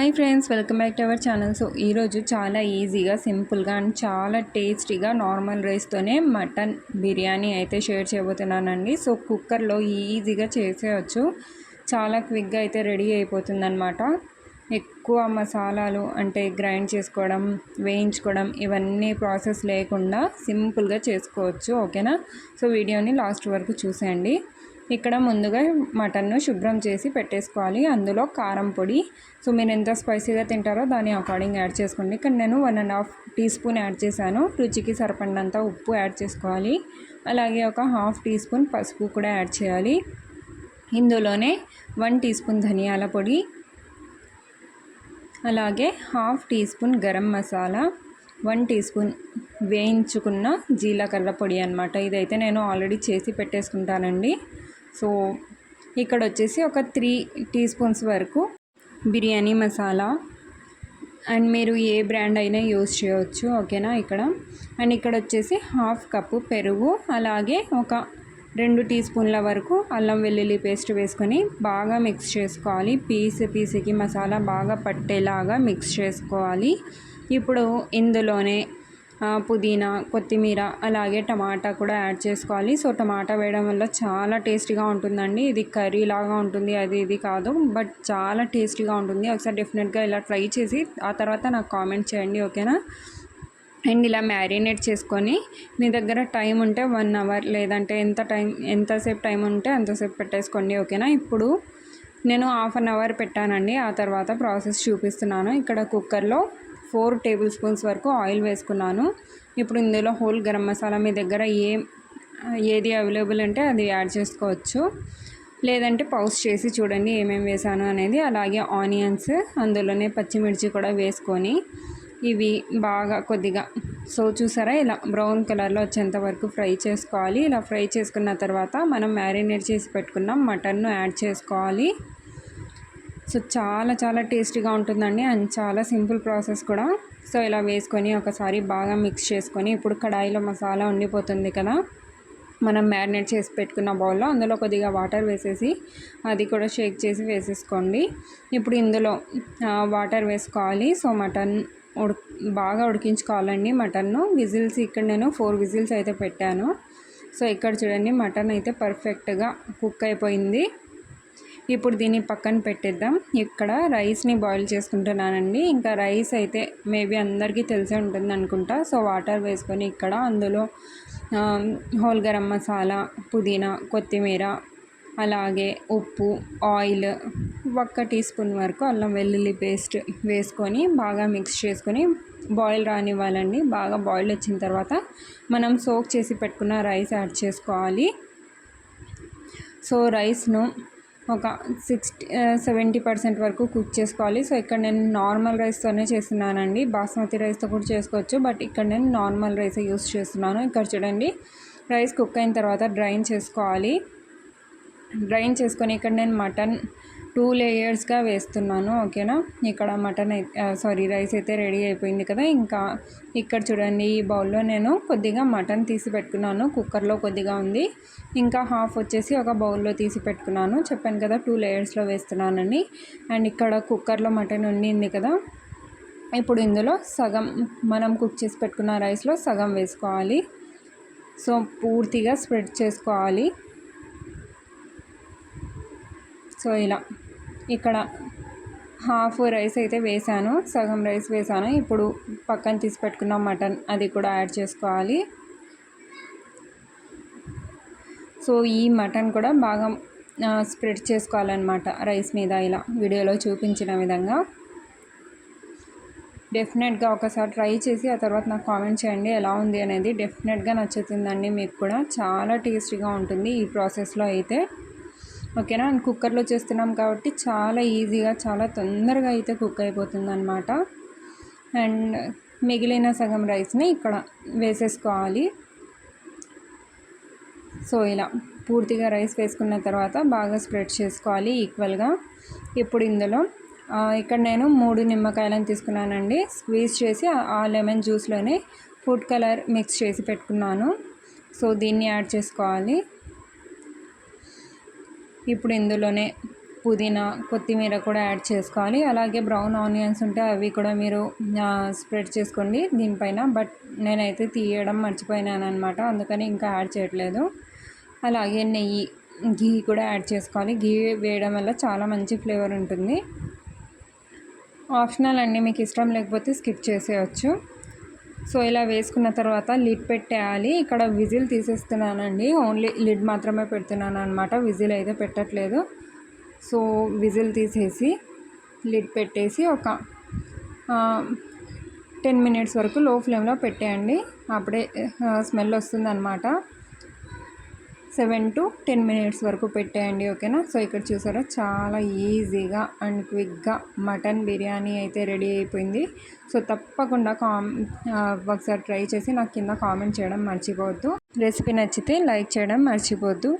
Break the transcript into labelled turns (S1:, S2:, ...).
S1: Hi friends welcome back to our channel. So ఈరోజు చాలా ఈజీగా సింపుల్గా అండ్ చాలా టేస్టీగా నార్మల్ రైస్తోనే మటన్ బిర్యానీ అయితే షేర్ చేయబోతున్నానండి. సో కుక్కర్లో ఈజీగా చేసేయచ్చు. చాలా క్విక్గా అయితే రెడీ అయిపోతుందన్నమాట. ఎక్కువ మసాలాలు అంటే గ్రైండ్ చేసుకోవడం వేయించుకోవడం ఇవన్నీ ప్రాసెస్ లేకుండా సింపుల్గా చేసుకోవచ్చు ఓకేనా? సో వీడియోని లాస్ట్ వరకు చూసేయండి. ఇక్కడ ముందుగా మటన్ను శుభ్రం చేసి పెట్టేసుకోవాలి. అందులో కారం పొడి. సో మీరు ఎంత స్పైసీగా తింటారో దాని అకార్డింగ్ యాడ్ చేసుకోండి. ఇక్కడ నేను one and half teaspoon add చేశాను. రుచికి సరిపడినంత ఉప్పు యాడ్ చేసుకోవాలి. అలాగే ఒక హాఫ్ టీ స్పూన్ పసుపు కూడా యాడ్ చేయాలి. ఇందులోనే వన్ టీ స్పూన్ ధనియాల పొడి. అలాగే half teaspoon garam masala. One teaspoon వేయించుకున్న జీలకర్ర పొడి అనమాట ఇదైతే నేను ఆల్రెడీ చేసి పెట్టేసుకుంటానండి. సో ఇక్కడ వచ్చేసి ఒక త్రీ టీ స్పూన్స్ వరకు బిర్యానీ మసాలా. అండ్ మీరు ఏ బ్రాండ్ అయినా యూజ్ చేయవచ్చు ఓకేనా ఇక్కడ. అండ్ ఇక్కడ వచ్చేసి హాఫ్ కప్పు పెరుగు అలాగే ఒక రెండు టీ స్పూన్ల వరకు అల్లం వెల్లుల్లి పేస్ట్ వేసుకొని బాగా మిక్స్ చేసుకోవాలి. పీస్ పీసుకి మసాలా బాగా పట్టేలాగా మిక్స్ చేసుకోవాలి. ఇప్పుడు ఇందులోనే పుదీనా కొత్తిమీర అలాగే టమాటా కూడా యాడ్ చేసుకోవాలి. సో టమాటా వేయడం వల్ల చాలా టేస్టీగా ఉంటుందండి. ఇది కర్రీ లాగా ఉంటుంది. అది ఇది కాదు. బట్ చాలా టేస్టీగా ఉంటుంది. ఒకసారి డెఫినెట్గా ఇలా ట్రై చేసి ఆ తర్వాత నాకు కామెంట్ చేయండి ఓకేనా? అండ్ ఇలా మ్యారినేట్ చేసుకొని మీ దగ్గర టైం ఉంటే వన్ అవర్ లేదంటే ఎంత టైం ఎంతసేపు టైం ఉంటే అంతసేపు పెట్టేసుకోండి ఓకేనా? ఇప్పుడు నేను హాఫ్ అన్ అవర్ పెట్టానండి. ఆ తర్వాత ప్రాసెస్ చూపిస్తున్నాను. ఇక్కడ కుక్కర్లో ఫోర్ టేబుల్ స్పూన్స్ వరకు ఆయిల్ వేసుకున్నాను. ఇప్పుడు ఇందులో హోల్ గరం మసాలా మీ దగ్గర ఏ ఏది అవైలబుల్ అంటే అది యాడ్ చేసుకోవచ్చు. లేదంటే పౌస్ చేసి చూడండి ఏమేమి వేసాను అనేది. అలాగే ఆనియన్స్ అందులోనే పచ్చిమిర్చి కూడా వేసుకొని ఇవి బాగా కొద్దిగా సో చూసారా ఇలా బ్రౌన్ కలర్లో వచ్చేంత వరకు ఫ్రై చేసుకోవాలి. ఇలా ఫ్రై చేసుకున్న తర్వాత మనం మ్యారినేట్ చేసి పెట్టుకున్న మటన్ను యాడ్ చేసుకోవాలి. సో చాలా చాలా టేస్టీగా ఉంటుందండి అండ్ చాలా సింపుల్ ప్రాసెస్ కూడా. సో ఇలా వేసుకొని ఒకసారి బాగా మిక్స్ చేసుకొని ఇప్పుడు కడాయిలో మసాలా ఉండిపోతుంది కదా. మనం మ్యారినేట్ చేసి పెట్టుకున్న బౌల్లో అందులో కొద్దిగా వాటర్ వేసేసి అది కూడా షేక్ చేసి వేసేసుకోండి. ఇప్పుడు ఇందులో వాటర్ వేసుకోవాలి. సో మటన్ ఉడి బాగా ఉడికించుకోవాలండి మటన్ను. విజిల్స్ ఇక్కడ నేను ఫోర్ విజిల్స్ అయితే పెట్టాను. సో ఇక్కడ చూడండి మటన్ అయితే పర్ఫెక్ట్గా కుక్ అయిపోయింది. ఇప్పుడు దీన్ని పక్కన పెట్టేద్దాం. ఇక్కడ రైస్ని బాయిల్ చేసుకుంటున్నానండి. ఇంకా రైస్ అయితే మేబీ అందరికీ తెలిసే ఉంటుంది అనుకుంటా. సో వాటర్ వేసుకొని ఇక్కడ అందులో హోల్ గరం మసాలా పుదీనా కొత్తిమీర అలాగే ఉప్పు ఆయిల్ ఒక్క టీ స్పూన్ వరకు అల్లం వెల్లుల్లి పేస్ట్ వేసుకొని బాగా మిక్స్ చేసుకొని బాయిల్ రానివ్వాలండి. బాగా బాయిల్ వచ్చిన తర్వాత మనం సోక్ చేసి పెట్టుకున్న రైస్ యాడ్ చేసుకోవాలి. సో రైస్ను ఒక సిక్స్టీ సెవెంటీ పర్సెంట్ వరకు కుక్ చేసుకోవాలి. సో ఇక్కడ నేను నార్మల్ రైస్తోనే చేస్తున్నానండి. బాస్మతి రైస్తో కూడా చేసుకోవచ్చు. బట్ ఇక్కడ నేను నార్మల్ రైస్ యూస్ చేస్తున్నాను. ఇక్కడ చూడండి రైస్ కుక్ అయిన తర్వాత డ్రైన్ చేసుకోవాలి. డ్రైన్ చేసుకొని ఇక్కడ నేను మటన్ టూ లేయర్స్గా వేస్తున్నాను ఓకేనా? ఇక్కడ మటన్ సారీ రైస్ అయితే రెడీ అయిపోయింది కదా. ఇంకా ఇక్కడ చూడండి ఈ బౌల్లో నేను కొద్దిగా మటన్ తీసి పెట్టుకున్నాను కుక్కర్లో కొద్దిగా ఉంది. ఇంకా హాఫ్ వచ్చేసి ఒక బౌల్లో తీసి పెట్టుకున్నాను. చెప్పాను కదా టూ లేయర్స్లో వేస్తున్నానని. అండ్ ఇక్కడ కుక్కర్లో మటన్ ఉండింది కదా. ఇప్పుడు ఇందులో సగం మనం కుక్ చేసి పెట్టుకున్న రైస్లో సగం వేసుకోవాలి. సో పూర్తిగా స్ప్రెడ్ చేసుకోవాలి. సో ఇలా. ఇక్కడ హాఫ్ రైస్ అయితే వేసాను సగం రైస్ వేసాను. ఇప్పుడు పక్కన తీసి పెట్టుకున్న మటన్ అది కూడా యాడ్ చేసుకోవాలి. సో ఈ మటన్ కూడా బాగా స్ప్రెడ్ చేసుకోవాలన్నమాట రైస్ మీద ఇలా వీడియోలో చూపించిన విధంగా. డెఫినెట్గా ఒకసారి ట్రై చేసి ఆ తర్వాత నాకు కామెంట్ చేయండి ఎలా ఉంది అనేది. డెఫినెట్గా నచ్చుతుందండి మీకు కూడా. చాలా టేస్టీగా ఉంటుంది ఈ ప్రాసెస్లో అయితే. ఓకేనా? కుక్కర్లో చేస్తున్నాం కాబట్టి చాలా ఈజీగా చాలా తొందరగా అయితే కుక్ అయిపోతుంది అనమాట అండ్ మిగిలిన సగం రైస్ని ఇక్కడ వేసేసుకోవాలి. సో ఇలా పూర్తిగా రైస్ వేసుకున్న తర్వాత బాగా స్ప్రెడ్ చేసుకోవాలి ఈక్వల్గా. ఇప్పుడు ఇందులో ఇక్కడ నేను మూడు నిమ్మకాయలను తీసుకున్నానండి. స్క్వీజ్ చేసి ఆ లెమన్ జ్యూస్లోనే ఫుడ్ కలర్ మిక్స్ చేసి పెట్టుకున్నాను. సో దీన్ని యాడ్ చేసుకోవాలి. ఇప్పుడు ఇందులోనే పుదీనా కొత్తిమీర కూడా యాడ్ చేసుకోవాలి. అలాగే బ్రౌన్ ఆనియన్స్ ఉంటే అవి కూడా మీరు స్ప్రెడ్ చేసుకోండి దీనిపైన. బట్ నేనైతే తీయడం మర్చిపోయినాను అనమాట అందుకని ఇంకా యాడ్ చేయట్లేదు. అలాగే నెయ్యి ఘీ కూడా యాడ్ చేసుకోవాలి. ఘీ వేయడం వల్ల చాలా మంచి ఫ్లేవర్ ఉంటుంది. ఆప్షనల్ అండి మీకు ఇష్టం లేకపోతే స్కిప్ చేసేయచ్చు. సో ఇలా వేసుకున్న తర్వాత లిడ్ పెట్టేయాలి. ఇక్కడ విజిల్ తీసేస్తున్నానండి. ఓన్లీ లిడ్ మాత్రమే పెడుతున్నాను అనమాట విజిల్ అయితే పెట్టట్లేదు. సో విజిల్ తీసేసి లిడ్ పెట్టేసి ఒక టెన్ మినిట్స్ వరకు లో ఫ్లేమ్లో పెట్టేయండి. అప్పుడే స్మెల్ వస్తుందన్నమాట. సెవెన్ టు టెన్ మినిట్స్ వరకు పెట్టేయండి ఓకేనా? సో ఇక్కడ చూసారా? చాలా ఈజీగా అండ్ క్విక్గా మటన్ బిర్యానీ అయితే రెడీ అయిపోయింది. సో తప్పకుండా కామ్ ఒకసారి ట్రై చేసి నాకు కింద కామెంట్ చేయడం మర్చిపోవద్దు. రెసిపీ నచ్చితే లైక్ చేయడం మర్చిపోవద్దు.